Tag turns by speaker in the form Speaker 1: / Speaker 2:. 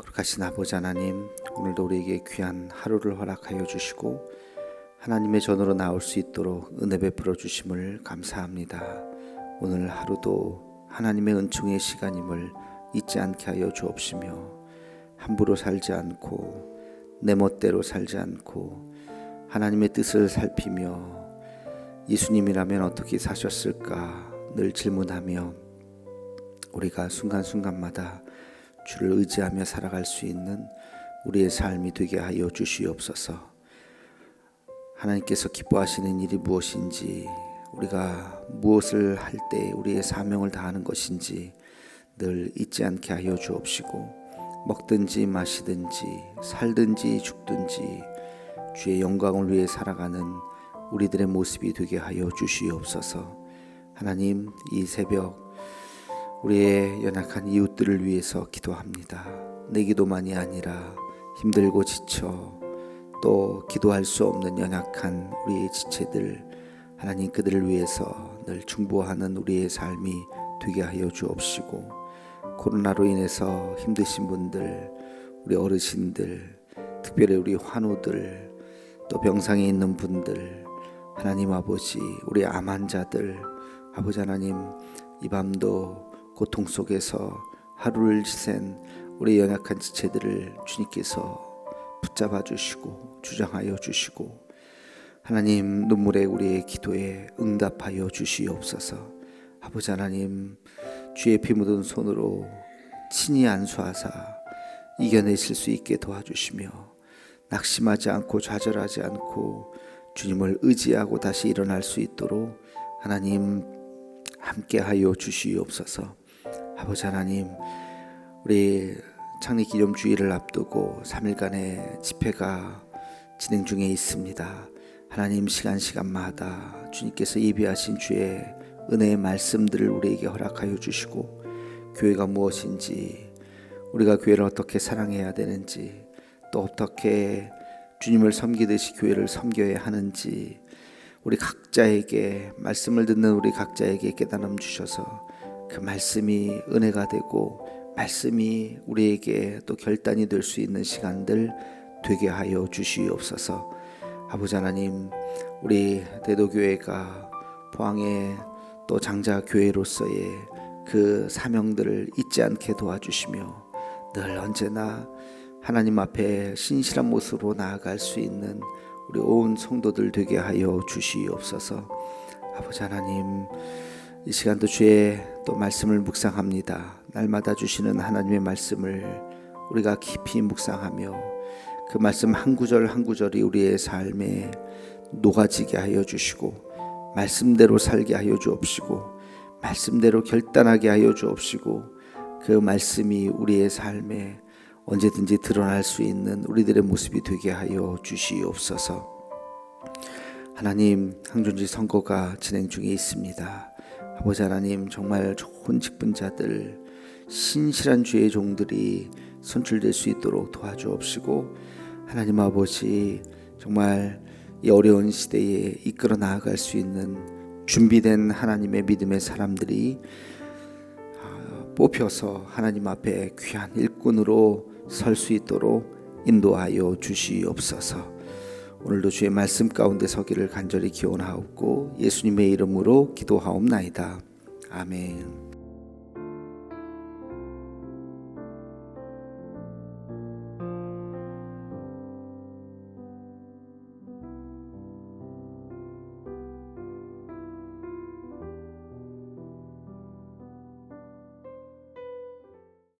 Speaker 1: 거룩하신 아버지 하나님 오늘도 우리에게 귀한 하루를 허락하여 주시고 하나님의 전으로 나올 수 있도록 은혜 베풀어 주심을 감사합니다. 오늘 하루도 하나님의 은총의 시간임을 잊지 않게 하여 주옵시며 함부로 살지 않고 내 멋대로 살지 않고 하나님의 뜻을 살피며 예수님이라면 어떻게 사셨을까 늘 질문하며 우리가 순간순간마다 주를 의지하며 살아갈 수 있는 우리의 삶이 되게 하여 주시옵소서. 하나님께서 기뻐하시는 일이 무엇인지, 우리가 무엇을 할 때 우리의 사명을 다하는 것인지 늘 잊지 않게 하여 주옵시고, 먹든지 마시든지 살든지 죽든지 주의 영광을 위해 살아가는 우리들의 모습이 되게 하여 주시옵소서. 하나님 이 새벽 우리의 연약한 이웃들을 위해서 기도합니다. 내 기도만이 아니라 힘들고 지쳐 또 기도할 수 없는 연약한 우리의 지체들 하나님 그들을 위해서 늘 중보하는 우리의 삶이 되게 하여 주옵시고 코로나로 인해서 힘드신 분들 우리 어르신들 특별히 우리 환우들 또 병상에 있는 분들 하나님 아버지 우리 암 환자들 아버지 하나님 이 밤도 고통 속에서 하루를 지샌 우리 연약한 지체들을 주님께서 붙잡아 주시고 주장하여 주시고 하나님 눈물의 우리의 기도에 응답하여 주시옵소서 아버지 하나님 주의 피 묻은 손으로 친히 안수하사 이겨내실 수 있게 도와주시며 낙심하지 않고 좌절하지 않고 주님을 의지하고 다시 일어날 수 있도록 하나님 함께하여 주시옵소서. 아버지 하나님, 우리 창립 기념 주일을 앞두고 3일간의 집회가 진행 중에 있습니다. 하나님 시간 시간마다 주님께서 예비하신 주의 은혜의 말씀들을 우리에게 허락하여 주시고 교회가 무엇인지 우리가 교회를 어떻게 사랑해야 되는지 또 어떻게 주님을 섬기듯이 교회를 섬겨야 하는지 우리 각자에게 말씀을 듣는 우리 각자에게 깨달음 주셔서 그 말씀이 은혜가 되고 말씀이 우리에게 또 결단이 될 수 있는 시간들 되게 하여 주시옵소서. 아버지 하나님, 우리 대도교회가 포항의 또 장자 교회로서의 그 사명들을 잊지 않게 도와주시며 늘 언제나 하나님 앞에 신실한 모습으로 나아갈 수 있는 우리 온 성도들 되게 하여 주시옵소서. 아버지 하나님, 이 시간도 주의 또 말씀을 묵상합니다. 날마다 주시는 하나님의 말씀을 우리가 깊이 묵상하며 그 말씀 한 구절 한 구절이 우리의 삶에 녹아지게 하여 주시고 말씀대로 살게 하여 주옵시고 말씀대로 결단하게 하여 주옵시고 그 말씀이 우리의 삶에 언제든지 드러날 수 있는 우리들의 모습이 되게 하여 주시옵소서. 하나님 항존지 선거가 진행 중에 있습니다. 아버지 하나님 정말 좋은 직분자들 신실한 주의 종들이 선출될 수 있도록 도와주옵시고 하나님 아버지 정말 이 어려운 시대에 이끌어 나아갈 수 있는 준비된 하나님의 믿음의 사람들이 아, 뽑혀서 하나님 앞에 귀한 일꾼으로 설 수 있도록 인도하여 주시옵소서. 오늘도 주의 말씀 가운데 서기를 간절히 기원하옵고 예수님의 이름으로 기도하옵나이다. 아멘.